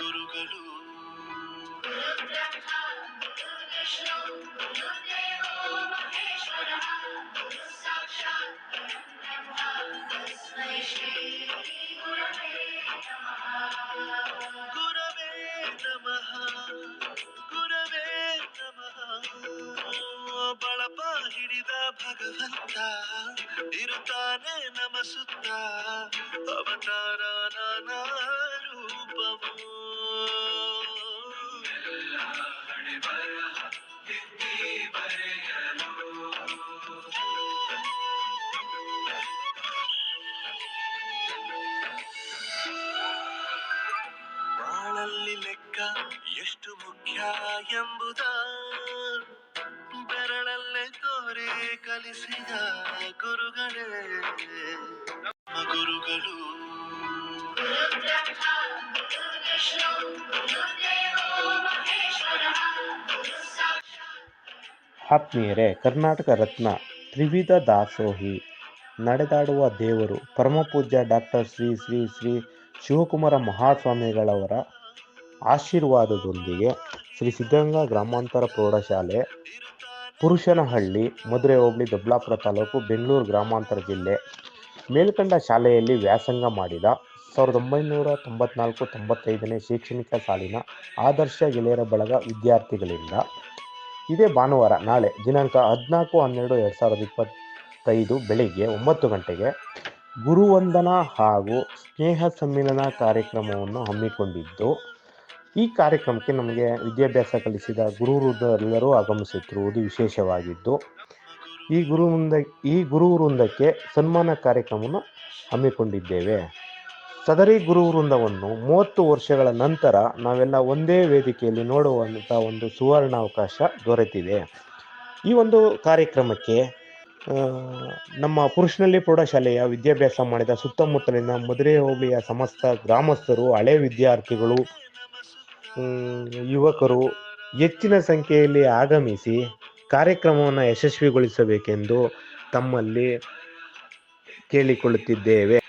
ಗುರುಗಳು. ಗುರವೇ ನಮಃ ಗುರವೇ ನಮಃ. ಬಳಪ ಹಿಡಿದ ಭಗವಂತ ಇರುತ್ತಾನೆ ನಮಸುತ್ತ. ಅವತಾರ ನಾನಾ ಎಷ್ಟು ಮುಖ್ಯ ಎಂಬುದ ಬೆರಳಲ್ಲೇ ತೋರೆ ಕಲಿಸಿದ ಗುರುಗಳೇ. ನಮ್ಮ ಗುರುಗಳು. ಆತ್ಮೀಯರೇ, ಕರ್ನಾಟಕ ರತ್ನ ತ್ರಿವಿಧ ದಾಸೋಹಿ ನಡೆದಾಡುವ ದೇವರು, ಪರಮಪೂಜ್ಯ ಡಾಕ್ಟರ್ ಶ್ರೀ ಶ್ರೀ ಶ್ರೀ ಶಿವಕುಮಾರ ಮಹಾಸ್ವಾಮಿಗಳವರ ಆಶೀರ್ವಾದದೊಂದಿಗೆ ಶ್ರೀ ಸಿದ್ಧಗಂಗಾ ಗ್ರಾಮಾಂತರ ಪ್ರೌಢಶಾಲೆ ಪುರುಷನಹಳ್ಳಿ, ಮಧುರೆ ಹೋಬಳಿ ದೊಡ್ಡಾಪುರ ತಾಲೂಕು, ಬೆಂಗಳೂರು ಗ್ರಾಮಾಂತರ ಜಿಲ್ಲೆ ಮೇಲ್ಕಂಡ ಶಾಲೆಯಲ್ಲಿ ವ್ಯಾಸಂಗ ಮಾಡಿದ ಸಾವಿರದ ಒಂಬೈನೂರ ತೊಂಬತ್ನಾಲ್ಕು ತೊಂಬತ್ತೈದನೇ ಶೈಕ್ಷಣಿಕ ಸಾಲಿನ ಆದರ್ಶ ಗೆಳೆಯರ ಬಳಗ ವಿದ್ಯಾರ್ಥಿಗಳಿಂದ ಇದೇ ಭಾನುವಾರ, ನಾಳೆ ದಿನಾಂಕ ಹದಿನಾಲ್ಕು ಹನ್ನೆರಡು ಎರಡು ಸಾವಿರದ ಇಪ್ಪತ್ತೈದು ಬೆಳಿಗ್ಗೆ ಒಂಬತ್ತು ಗಂಟೆಗೆ ಗುರುವಂದನಾ ಹಾಗೂ ಸ್ನೇಹ ಸಮ್ಮಿಲನ ಕಾರ್ಯಕ್ರಮವನ್ನು ಹಮ್ಮಿಕೊಂಡಿದ್ದು ಈ ಕಾರ್ಯಕ್ರಮಕ್ಕೆ ನಮಗೆ ವಿದ್ಯಾಭ್ಯಾಸ ಕಲಿಸಿದ ಗುರುವೃಂದರೆಲ್ಲರೂ ಆಗಮಿಸುತ್ತಿರುವುದು ವಿಶೇಷವಾಗಿದ್ದು, ಈ ಗುರು ವೃಂದ, ಈ ಗುರು ವೃಂದಕ್ಕೆ ಸನ್ಮಾನ ಕಾರ್ಯಕ್ರಮವನ್ನು ಹಮ್ಮಿಕೊಂಡಿದ್ದೇವೆ. ಸದರಿ ಗುರು ವೃಂದವನ್ನು ಮೂವತ್ತು ವರ್ಷಗಳ ನಂತರ ನಾವೆಲ್ಲ ಒಂದೇ ವೇದಿಕೆಯಲ್ಲಿ ನೋಡುವಂಥ ಒಂದು ಸುವರ್ಣ ಅವಕಾಶ ದೊರೆತಿದೆ. ಈ ಒಂದು ಕಾರ್ಯಕ್ರಮಕ್ಕೆ ನಮ್ಮ ಪುರುಷನಲ್ಲಿ ಪ್ರೌಢಶಾಲೆಯ ವಿದ್ಯಾಭ್ಯಾಸ ಮಾಡಿದ ಸುತ್ತಮುತ್ತಲಿನ ಮದುವೆ ಹೋಬಳಿಯ ಸಮಸ್ತ ಗ್ರಾಮಸ್ಥರು, ಹಳೆ ವಿದ್ಯಾರ್ಥಿಗಳು ಯುವಕರು ಹೆಚ್ಚಿನ ಸಂಖ್ಯೆಯಲ್ಲಿ ಆಗಮಿಸಿ ಕಾರ್ಯಕ್ರಮವನ್ನು ಯಶಸ್ವಿಗೊಳಿಸಬೇಕೆಂದು ತಮ್ಮಲ್ಲಿ ಕೇಳಿಕೊಳ್ಳುತ್ತಿದ್ದೇವೆ.